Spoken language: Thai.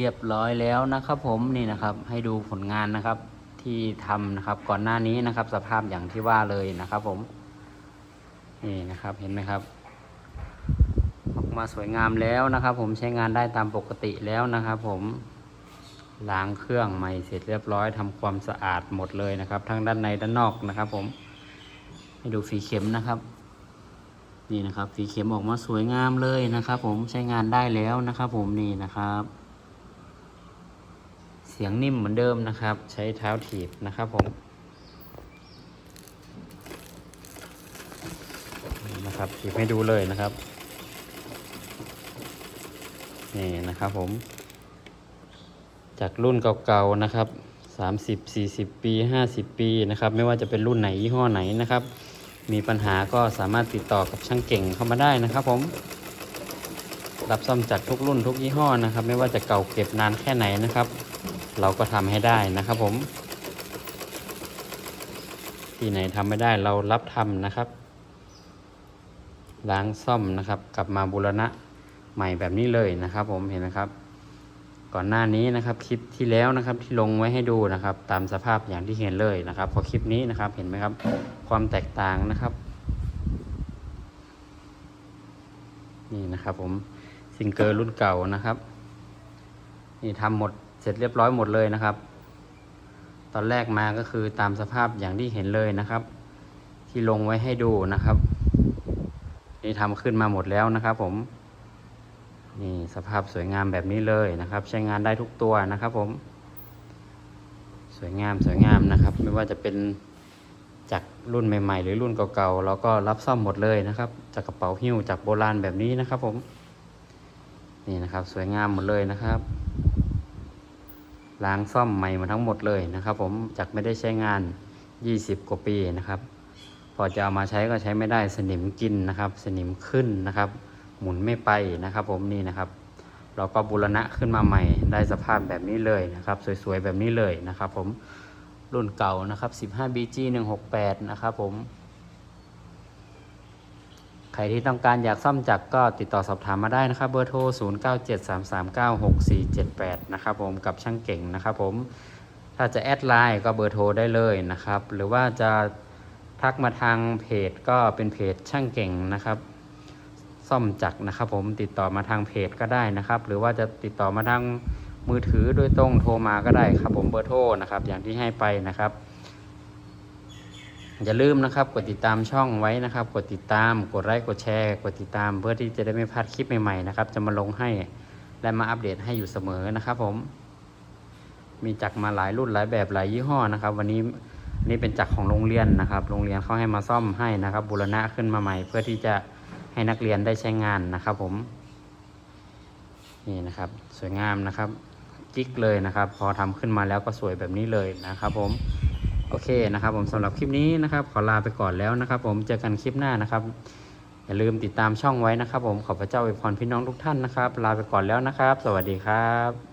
เรียบร้อยแล้วนะครับผมนี่นะครับให้ดูผลงานนะครับที่ทำนะครับก่อนหน้านี้นะครับ สภาพอย่างที่ว่าเลยนะครับ ผมนี่นะครับเห็นไหมครับ ออกมาสวยงามแล้วนะครับ ผมใช้งานได้ตามปกติแล้วนะครับ ผมล้างเครื่องใหม่เสร็จเรียบร้อยทำความสะอาดหมดเลยนะครับ ทั้งด้านในด้านนอกนะครับ ผมให้ดูฝีเข็มนะครับนี่นะครับฝีเข็มออกมาสวยงามเลยนะครับ ผมใช้งานได้แล้วนะครับ ผมนี่นะครับ สียงนิ่มเหมือนเดิมนะครับ ใช้เท้าถีบนะครับผมนี่นะครับถีบให้ดูเลยนะครับ นี่นะครับผม จากรุ่นเก่าๆนะครับ 30 40 ปี 50 ปีนะครับ ไม่ว่าจะเป็นรุ่นไหนยี่ห้อไหนนะครับ มีปัญหาก็สามารถติดต่อกับช่างเก่งเข้ามาได้นะครับผมรับซ่อมจากทุกรุ่นทุกยี่ห้อนะครับ ไม่ว่าจะเก่าเก็บนานแค่ไหนนะครับ เราก็ทำให้ได้นะครับผม ที่ไหนทำไม่ได้เรารับทำนะครับ ล้างซ่อมนะครับ กลับมาบูรณะใหม่แบบนี้เลยนะครับ ผมเห็นไหมครับ ก่อนหน้านี้นะครับคลิปที่แล้วนะครับที่ลงไว้ให้ดูนะครับ ตามสภาพอย่างที่เห็นเลยนะครับพอคลิปนี้นะครับเห็นไหมครับ ความแตกต่างนะครับ นี่นะครับผมซิงเกอร์รุ่นเก่านะครับ นี่ทำหมด เสร็จเรียบร้อยหมดเลยนะครับ ตอนแรกมาก็คือตามสภาพอย่างที่เห็นเลยนะครับ ที่ลงไว้ให้ดูนะครับ นี่ทำขึ้นมาหมดแล้วนะครับ ผม นี่สภาพสวยงามแบบนี้เลยนะครับ ใช้งานได้ทุกตัวนะครับ ผม สวยงามสวยงามนะครับ ไม่ว่าจะเป็นจากรุ่นใหม่ ๆ หรือรุ่นเก่าๆเราก็รับซ่อมหมดเลยนะครับ จากกระเป๋าหิ้วจากโบราณแบบนี้นะครับ ผม นี่นะครับ สวยงามหมดเลยนะครับ ล้างซ่อมใหม่มาทั้งหมดเลยนะครับ ผมจากไม่ได้ใช้งาน 20 กว่าปีนะครับ พอจะเอามาใช้ก็ใช้ไม่ได้สนิมกินนะครับ สนิมขึ้นนะครับ หมุนไม่ไปนะครับ ผมนี่นะครับ เราก็บูรณะขึ้นมาใหม่ ได้สภาพแบบนี้เลยนะครับ สวยๆแบบนี้เลยนะครับ ผมรุ่นเก่านะครับ 15BG 168 นะครับผม รที่ต้องการอยากซ่อมจักรก็ติดต่อสอบถามมาได้นะครับเบอร์โทร 0973396478 นะครับผมกับช่างเก่งนะครับผมถ้าจะแอดไลน์ก็เบอร์โทรได้เลยนะครับ หรือว่าจะทักมาทางเพจก็เป็นเพจช่างเก่งนะครับ ซ่อมจักรนะครับ ผมติดต่อมาทางเพจก็ได้นะครับ หรือว่าจะติดต่อมาทางมือถือโดยตรงโทรมาก็ได้ครับ ผมเบอร์โทรนะครับอย่างที่ให้ไปนะครับ อย่าลืมนะครับ กดติดตามช่องไว้นะครับ กดติดตาม กดไลค์กดแชร์ กดติดตามเพื่อที่จะได้ไม่พลาดคลิปใหม่ๆนะครับ จะมาลงให้และมาอัปเดตให้อยู่เสมอนะครับ ผม มีจักรมาหลายรุ่นหลายแบบหลายยี่ห้อนะครับ วันนี้นี่เป็นจักรของโรงเรียนนะครับ โรงเรียนเขาให้มาซ่อมให้นะครับ บูรณะขึ้นมาใหม่ เพื่อที่จะให้นักเรียนได้ใช้งานนะครับ ผม นี่นะครับ สวยงามนะครับกิ๊กเลยนะครับ พอทำขึ้นมาแล้วก็สวยแบบนี้เลยนะครับ ผม โอเคนะครับ ผมสำหรับคลิปนี้นะครับ ขอลาไปก่อนแล้วนะครับ ผมเจอกันคลิปหน้านะครับ อย่าลืมติดตามช่องไว้นะครับ ผมขอพระเจ้าอวยพรพี่น้องทุกท่านนะครับ ลาไปก่อนแล้วนะครับ สวัสดีครับ